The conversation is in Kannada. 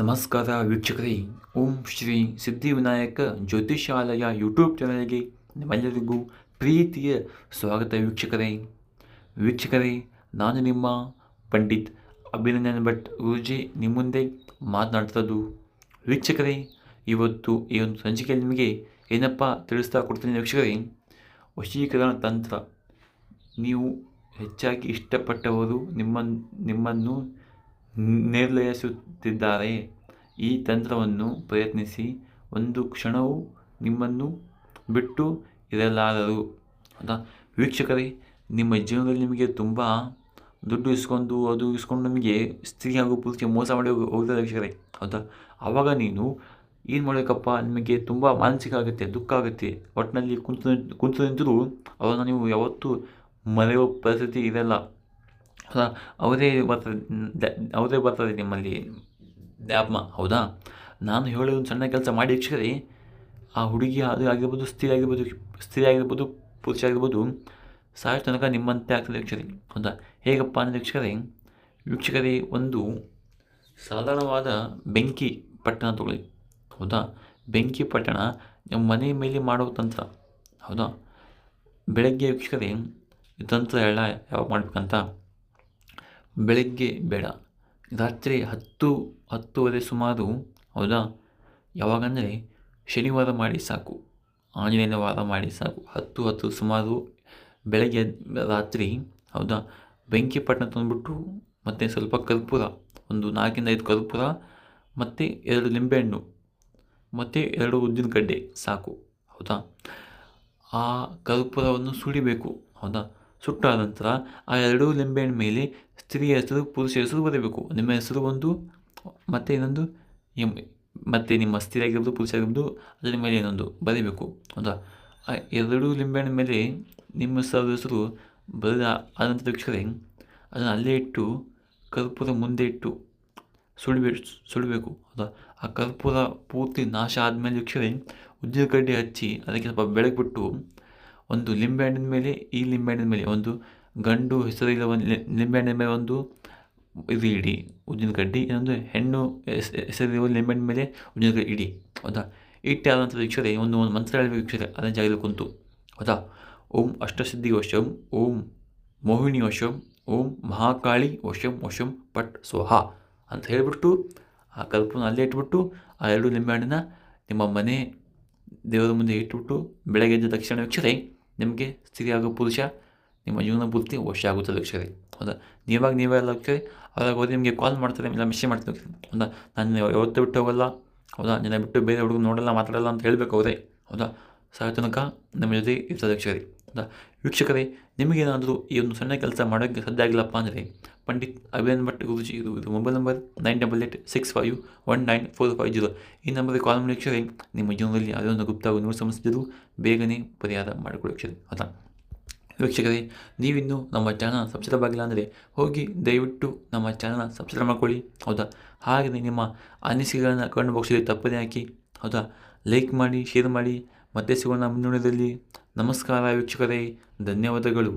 ನಮಸ್ಕಾರ ವೀಕ್ಷಕರೇ, ಓಂ ಶ್ರೀ ಸಿದ್ಧಿವಿನಾಯಕ ಜ್ಯೋತಿಷಾಲಯ ಯೂಟ್ಯೂಬ್ ಚಾನಲ್ಗೆ ನಿಮ್ಮೆಲ್ಲರಿಗೂ ಪ್ರೀತಿಯ ಸ್ವಾಗತ ವೀಕ್ಷಕರೇ. ವೀಕ್ಷಕರೇ, ನಾನು ನಿಮ್ಮ ಪಂಡಿತ್ ಅಭಿನಂದನ್ ಭಟ್ ಗುರುಜಿ ನಿಮ್ಮ ಮುಂದೆ ಮಾತನಾಡ್ತದ್ದು ವೀಕ್ಷಕರೇ, ಇವತ್ತು ಈ ಒಂದು ಸಂಚಿಕೆಯಲ್ಲಿ ನಿಮಗೆ ಏನಪ್ಪ ತಿಳಿಸ್ತಾ ಕೊಡ್ತೀನಿ ವೀಕ್ಷಕರೇ, ವಶೀಕರಣ ತಂತ್ರ. ನೀವು ಹೆಚ್ಚಾಗಿ ಇಷ್ಟಪಟ್ಟವರು ನಿಮ್ಮ, ನಿಮ್ಮನ್ನು ನಿರ್ಲಯಿಸುತ್ತಿದ್ದಾರೆ. ಈ ತಂತ್ರವನ್ನು ಪ್ರಯತ್ನಿಸಿ, ಒಂದು ಕ್ಷಣವೂ ನಿಮ್ಮನ್ನು ಬಿಟ್ಟು ಇರಲಾರರು. ಹೌದಾ ವೀಕ್ಷಕರೇ, ನಿಮ್ಮ ಜೀವನದಲ್ಲಿ ನಿಮಗೆ ತುಂಬ ದುಡ್ಡು ಇಸ್ಕೊಂಡು, ಅದು ಇಸ್ಕೊಂಡು ನಮಗೆ ಸ್ತ್ರೀ ಹಾಗೂ ಪುರುಷ ಮೋಸ ಮಾಡಿ ಹೋಗಿ, ಹೋಗ್ತಾರೆ ವೀಕ್ಷಕರೇ. ಹೌದಾ ಆವಾಗ ನೀನು ಏನು ಮಾಡಬೇಕಪ್ಪ, ನಿಮಗೆ ತುಂಬ ಮಾನಸಿಕ ಆಗುತ್ತೆ, ದುಃಖ ಆಗುತ್ತೆ. ಒಟ್ಟಿನಲ್ಲಿ ಕುಂತು ಕುಂತು ನಿಂತರೂ, ಅವರನ್ನು ನೀವು ಯಾವತ್ತೂ ಮರೆಯುವ ಪರಿಸ್ಥಿತಿ ಇರಲ್ಲ. ಅವರೇ ಬರ್ತದೆ ಅವರೇ ಬರ್ತದೆ ನಿಮ್ಮಲ್ಲಿ. ಜ್ಞಾಪನ ಹೌದಾ? ನಾನು ಹೇಳೋ ಒಂದು ಸಣ್ಣ ಕೆಲಸ ಮಾಡಿ ವೀಕ್ಷಕರೇ. ಆ ಹುಡುಗಿ ಅದು ಆಗಿರ್ಬೋದು, ಸ್ತ್ರೀ ಆಗಿರ್ಬೋದು ಸ್ತ್ರೀ ಆಗಿರ್ಬೋದು, ಪುರುಷ ಆಗಿರ್ಬೋದು, ಸಾಯೋ ತನಕ ನಿಮ್ಮಂತೆ ಆಗ್ತದೆ ವೀಕ್ಷಕರಿ, ಹೌದಾ? ಹೇಗಪ್ಪ ಅಂದರೆ ವೀಕ್ಷಕರೇ ವೀಕ್ಷಕರೇ, ಒಂದು ಸಾಧಾರಣವಾದ ಬೆಂಕಿ ಪಟ್ಟಣ ತಗೊಳ್ಳಿ, ಹೌದಾ? ಬೆಂಕಿ ಪಟ್ಟಣ ನಿಮ್ಮ ಮನೆ ಮೇಲೆ ಮಾಡೋ ತಂತ್ರ, ಹೌದಾ? ಬೆಳಗ್ಗೆ ವೀಕ್ಷಕರೇ ತಂತ್ರ ಎಲ್ಲ ಯಾವಾಗ ಮಾಡ್ಬೇಕಂತ? ಬೆಳಗ್ಗೆ ಬೇಡ. ರಾತ್ರಿ ಹತ್ತು, ಹತ್ತುವರೆ ಸುಮಾರು, ಹೌದಾ? ಯಾವಾಗಂದರೆ ಶನಿವಾರ ಮಾಡಿ ಸಾಕು. ಆಂಜನೇಯನ ವಾರ ಮಾಡಿ ಸಾಕು. ಹತ್ತು ಹತ್ತು ಸುಮಾರು ಬೆಳಗ್ಗೆ, ರಾತ್ರಿ, ಹೌದಾ? ಬೆಂಕಿ ಪಟ್ಟಣ ತಂದುಬಿಟ್ಟು ಮತ್ತು ಸ್ವಲ್ಪ ಕರ್ಪೂರ, ಒಂದು ನಾಲ್ಕಿಂದ ಐದು ಕರ್ಪೂರ, ಮತ್ತು ಎರಡು ನಿಂಬೆಹಣ್ಣು ಮತ್ತು ಎರಡು ಉದ್ದಿನ ಗಡ್ಡೆ ಸಾಕು, ಹೌದಾ? ಆ ಕರ್ಪೂರವನ್ನು ಸುಡಿಬೇಕು ಹೌದಾ? ಸುಟ್ಟಾದ ನಂತರ ಆ ಎರಡೂ ಲಿಂಬೆಹಣ್ಣು ಮೇಲೆ ಸ್ತ್ರೀಯ ಹೆಸರು, ಪುರುಷ ಹೆಸರು ಬರೀಬೇಕು. ನಿಮ್ಮ ಹೆಸರು ಒಂದು, ಮತ್ತು ಇನ್ನೊಂದು ಮತ್ತು ನಿಮ್ಮ ಸ್ತ್ರೀ ಆಗಿರ್ಬೋದು, ಪುರುಷ ಆಗಿರ್ಬೋದು, ಅದರ ಮೇಲೆ ಇನ್ನೊಂದು ಬರೀಬೇಕು. ಹೌದಾ ಆ ಎರಡೂ ಲಿಂಬೆಹಣ್ಣು ಮೇಲೆ ನಿಮ್ಮ ಹೆಸರು ಹೆಸರು ಬರೆದ ಆದಂಥ ತಕ್ಷಣ ಅದನ್ನು ಅಲ್ಲೇ ಇಟ್ಟು ಕರ್ಪೂರ ಮುಂದೆ ಇಟ್ಟು ಸುಡಬೇಕು ಸುಡಬೇಕು. ಹೌದಾ ಆ ಕರ್ಪೂರ ಪೂರ್ತಿ ನಾಶ ಆದಮೇಲೆ ವೀಕ್ಷಕರೇ ಉದ್ದಿನ ಕಡ್ಡಿ ಹಚ್ಚಿ ಅದಕ್ಕೆ ಸ್ವಲ್ಪ ಬೆಳಗ್ಗೆ ಬಿಟ್ಟು ಒಂದು ಲಿಂಬೆಹಣ್ಣಿನ ಮೇಲೆ, ಈ ಲಿಂಬೆಹಣ್ಣಿನ ಮೇಲೆ ಒಂದು ಗಂಡು ಹೆಸರಿಲ್ಲ ಒಂದು ಲಿಂಬೆಹಣ್ಣಿನ ಮೇಲೆ ಒಂದು ಇದು ಇಡಿ, ಉದ್ದಿನ ಕಡ್ಡಿ ಇನ್ನೊಂದು ಹೆಣ್ಣು ಹೆಸ್- ಹೆಸರಿರುವ ಲಿಂಬೆಹಣ್ಣಿನ ಮೇಲೆ ಉದ್ದಿನ ಕಡ್ಡಿ ಇಡಿ, ಹೌದಾ? ಇಟ್ಟು ಆದಂಥ ವೀಕ್ಷಕರೇ ಒಂದು ಒಂದು ಮಂತ್ರ ಹೇಳಬೇಕು ವೀಕ್ಷಕರೇ ಅದನ್ನು ಜಾಗದಲ್ಲಿ ಕುಂತು, ಹೌದಾ? ಓಂ ಅಷ್ಟಸಿದ್ಧಿ ವಶಂ, ಓಂ ಮೋಹಿನಿ ವಶಂ, ಓಂ ಮಹಾಕಾಳಿ ವಶಂ ವಶಂ ಪಟ್ ಸ್ವಹ ಅಂತ ಹೇಳಿಬಿಟ್ಟು, ಆ ಕಲ್ಪನ ಅಲ್ಲೇ ಇಟ್ಬಿಟ್ಟು, ಆ ಎರಡು ನಿಂಬೆಹಣ್ಣನ್ನ ನಿಮ್ಮ ಮನೆ ದೇವರ ಮುಂದೆ ಇಟ್ಬಿಟ್ಟು, ಬೆಳಗ್ಗೆ ಎದ್ದ ತಕ್ಷಣ ವೀಕ್ಷಕರೇ ನಿಮಗೆ ಸ್ತ್ರೀ ಹಾಗೂ ಪುರುಷ? ನಿಮ್ಮ ಜೀವನ ಪೂರ್ತಿ ವಶ ಆಗುತ್ತೆ ಲಕ್ಷ್ಯ ಹೌದಾ? ನೀವಾಗ ನೀವೆಲ್ಲ ವೀಕ್ಷಕರೇ ಅವಾಗ ಹೋದ್ರೆ ನಿಮಗೆ ಕಾಲ್ ಮಾಡ್ತಾರೆ, ಇಲ್ಲ ಮೆಸೇಜ್ ಮಾಡ್ತಾರೆ. ಹೌದಾ? ನಾನು ಯಾವತ್ತೂ ಬಿಟ್ಟು ಹೋಗಲ್ಲ. ಹೌದಾ? ನಿನ್ನ ಬಿಟ್ಟು ಬೇರೆ ಹುಡುಗ ನೋಡಲ್ಲ, ಮಾತಾಡಲ್ಲ ಅಂತ ಹೇಳಬೇಕು ಅವರೇ. ಹೌದಾ? ಸಹ ತನಕ ನಮ್ಮ ಜೊತೆ ಇರ್ತದೆ ಹೌದಾ ವೀಕ್ಷಕರೇ, ನಿಮಗೇನಾದರೂ ಈ ಒಂದು ಸಣ್ಣ ಕೆಲಸ ಮಾಡೋಕ್ಕೆ ಸಾಧ್ಯ ಆಗಿಲ್ಲಪ್ಪ ಅಂದರೆ, ಪಂಡಿತ್ ಅಭಿನಂದ್ ಭಟ್ ಗುರುಜಿ ಇದು ಇದು mobile number nine double eight six five one nine four five zero. ಈ ನಂಬರ್ಗೆ ಕಾಲ್ ಮಾಡಿ ವೀಕ್ಷಕರೇ, ನಿಮ್ಮ ಜೀವನದಲ್ಲಿ ಯಾವುದೇ ಒಂದು ಗುಪ್ತ ನೂರು ಸಮಸ್ಯೆ ಇದ್ದರೂ ಬೇಗನೆ ಪರಿಹಾರ ಮಾಡಿಕೊಳ್ಳಿ ಹೌದಾ ವೀಕ್ಷಕರೇ, ನೀವಿನ್ನೂ ನಮ್ಮ ಚಾನಲ್ ಸಬ್ಸ್ಕ್ರೈಬ್ ಆಗಿಲ್ಲ ಅಂದರೆ ಹೋಗಿ ದಯವಿಟ್ಟು ನಮ್ಮ ಚಾನಲ್ನ ಸಬ್ಸ್ಕ್ರೈಬ್ ಮಾಡ್ಕೊಳ್ಳಿ, ಹೌದಾ? ಹಾಗೆಯೇ ನಿಮ್ಮ ಅನಿಸಿಕೆಗಳನ್ನು ಕಂಡು ಬಾಕ್ಸಲ್ಲಿ ತಪ್ಪದೇ ಹಾಕಿ, ಹೌದಾ? ಲೈಕ್ ಮಾಡಿ ಶೇರ್ ಮಾಡಿ ಮತ್ತೆ ಸಿಗೋಣ ಮುಂದಿನದಲ್ಲಿ ನಮಸ್ಕಾರ ವೀಕ್ಷಕರೇ ಧನ್ಯವಾದಗಳು.